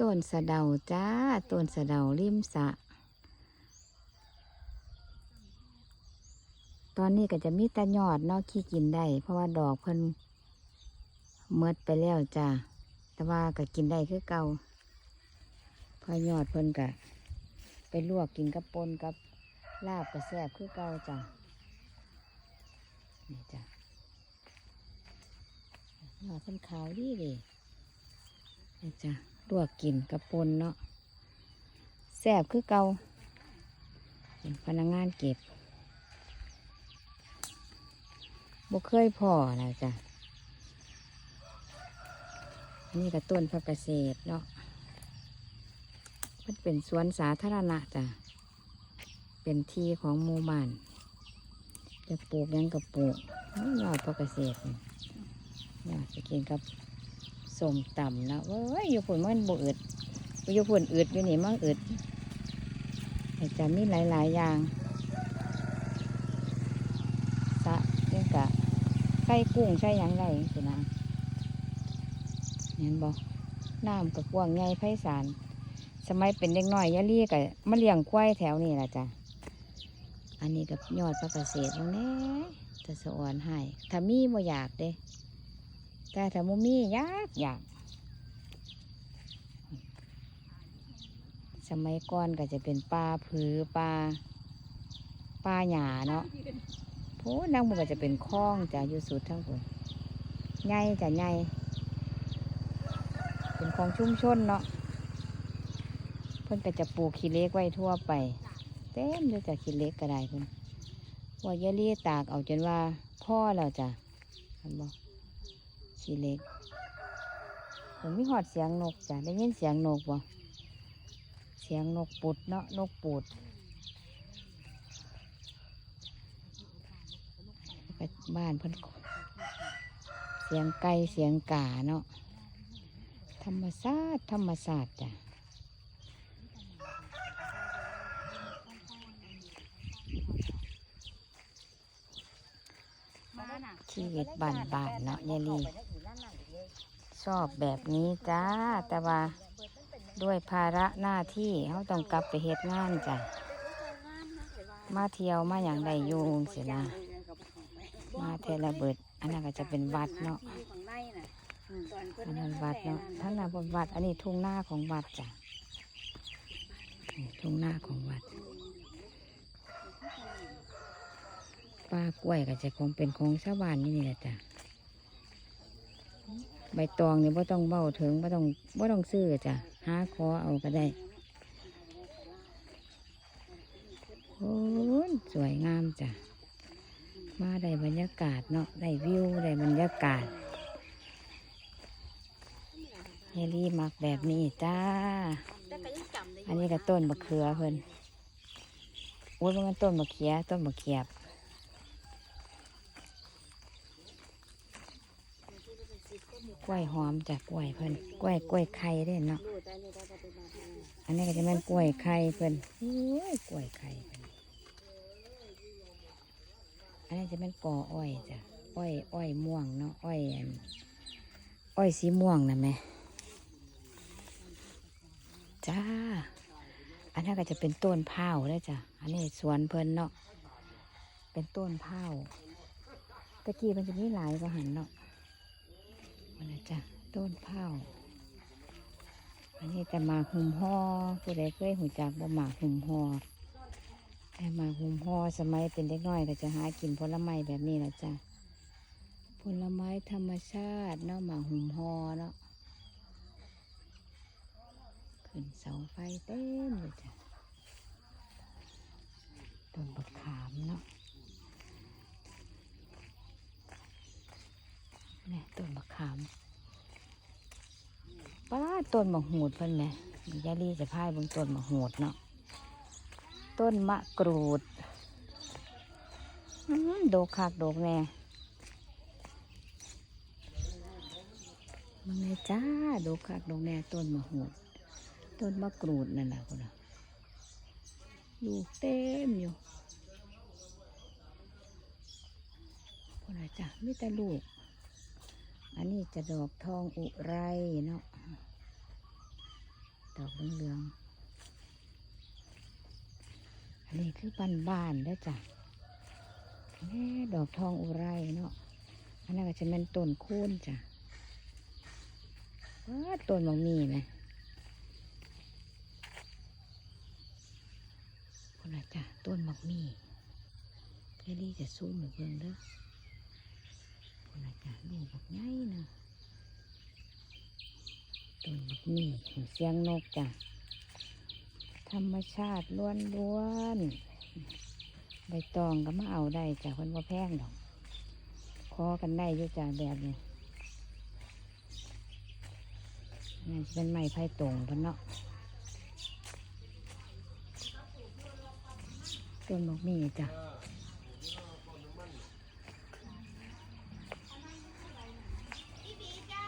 ต้นสะเดาจ้า ต้นสะเดาริมสะ ตอนนี้ก็จะมีแต่ยอดเนอกขี้กินได้ เพราะว่าดอกเพิ่นเมดไปแล้วจ้า แต่ว่าก็กินได้คือเก่าพอยอดเพิ่นก็ไปลวกกินกับปนกับลาบก็แซ่บคือเก่าจ้านี่จ้ายอดเพิ่นขาวดีเดีนี่จ้า ลวกกินกับปนเนาะแซ่บคือเกาเป็นพนักงานเก็บบ่เคยพอนะจ้ะนี่ก็ต้นพักเกษตรเนาะมันเป็นสวนสาธารณะจ้ะเป็นที่ของหมู่บ้าน จะปลูกยังกับปลูกยอดพักเกษตรนี่อยากจะกินกับ สมต่ำนะเว้ยอยู่ฝนมันบ่อึดอยู่ฝุ่นอึดอยู่นี่มันอึดแต่จะมีหลาย ๆ อย่างสะเรื่องกะไก่กุ้งใช่ยังไรสินะเห็นบอกน้ำกับกวางใหญ่ไพศาลสมัยเป็นเด็กน้อยยะลี่กับมาเลียงควายแถวนี้แหละจ้ะอันนี้กับยอดพระเกษตรตรงนี้จะสะอ่อนให้ถ้ามีบ่อยากเด้ แต่ถ้าบ่มีอยากอยากสมัยก่อนก็จะเป็นปลาผือปลาปลาหยาเนาะโอ้นั่งมันก็จะเป็นคล้องจะอยู่สุดทั้งหมดใหญ่จะใหญ่เป็นของชุ่มชนเนาะเพิ่นก็จะปลูกขี้เล็กไว้ทั่วไป เต็มเลยจะขี้เล็กก็ได้เพิ่นว่าอยเลียตากเอาจนว่าพ่อแล้วจ้ะเห็นบ่ ขี้เหล็กผมมีหอดเสียงนกจ้ะได้ยินเสียงนกบ่เสียงนกปุดเนาะนกปูดไปบ้านเพิ่นเสียงไก่เสียงกาเนาะธรรมศาสตร์ธรรมศาสตร์จ้ะชีวิตบ้านบ้านๆเนาะยายลี ชอบแบบนี้จ้า แต่ว่าด้วยภาระหน้าที่เขาต้องกลับไปเฮ็ดงานจ้ะ มาเที่ยวมาอย่างใดอยู่สินะมาเทระเบิด อันนั้นก็จะเป็นวัดเนาะอันนั้นวัดเนาะท่านน่ะบนวัด อันนี้ทุ่งหน้าของวัดจ้ะทุ่งหน้าของวัดป้ากล้วยก็จะคงเป็นของชาวบ้านนี่นี่แหละจ้ะ ใบตองเนี่ยไ่ต้องเบ้าถึงไ่ต้องไ่ต้องซื้อจ้ะหาคอเอาก็ได้โอ้ยสวยงามจ้ะ มาได้บรรยากาศเนาะได้วิวได้บรรยากาศเฮลี่มักแบบนี้จ้า อันนี้ก็ต้นมะเขือเพิ่นโอ้ยมันต้นมะเขือต้นมะเขียบ ล้วยหอมจากกล้วยเพิ่นกล้วยกล้วยไข่ด้เนาะอันนี้ก็จะเป็นกล้วยไข่เพิ่นโอ้ยกล้วยไข่เพิ่นอันนี้จะเป็นกออ้อยจ้ะอ้อยอ้อยม่วงเนาะอ้อยอ้อยสีม่วงนะแม่จ้าอันนั้ก็จะเป็นต้นเผาวแล้วจ้ะอันนี้สวนเพิ่นเนาะเป็นต้นเผาตะกี้มันจะมีหลายก็หันเนาะ อันนั้นจ้ะต้นเผาอันนี้จะมาหุ่มห่อผู้ใดเคยหูจักบ่หมากหุ่มห่อแต่มาหุ่มห่อสมัยเป็นเด็กน้อยก็จะหากินผลไม้แบบนี้แหละจ้ะผลไม้ธรรมชาติเนาะหมาหุ่มห่อเนาะขึ้นเสาไฟเต็มเลยจ้ะต้นบักขามเนาะนี่ต้นบัก ขามป้าต้นมะหูดเพิ่นไหมยายลีจะพายบนต้นมะหูดเนาะต้นมะกรูดโดกคักโดกแน่มันไงจ้าโดกคักโดกแน่ต้นมะหูดต้นมะกรูดนั่นแหละคุณอะลูกเต็มอยู่คุณอะจ้ะมีแต่ลูก อันนี้จะดอกทองอุไรเนาะ ดอกเหลืองๆอันนี้คือบ้านบานๆเด้จ้ะแม่ดอกทองอุไรเนาะ อันนั้นก็จะเป็นต้นคูนจ้ะว้าต้นบางมีไหมคนละจ้ะต้นบักมีแค่นี้จะซูมให้เบิ่งเด้อ ลูกบักใหญ่เนะต้นบักนี่เสียงนกจ้ะธรรมชาติล้วนล้วนใบตองก็มาเอาได้จ้ะคนว่าแพงดอกคอกันได้ยู่จ้ะแบบนี้นี่เป็นไม้ไผ่ตรงพันเนาะต้นบักมี่จ้ะ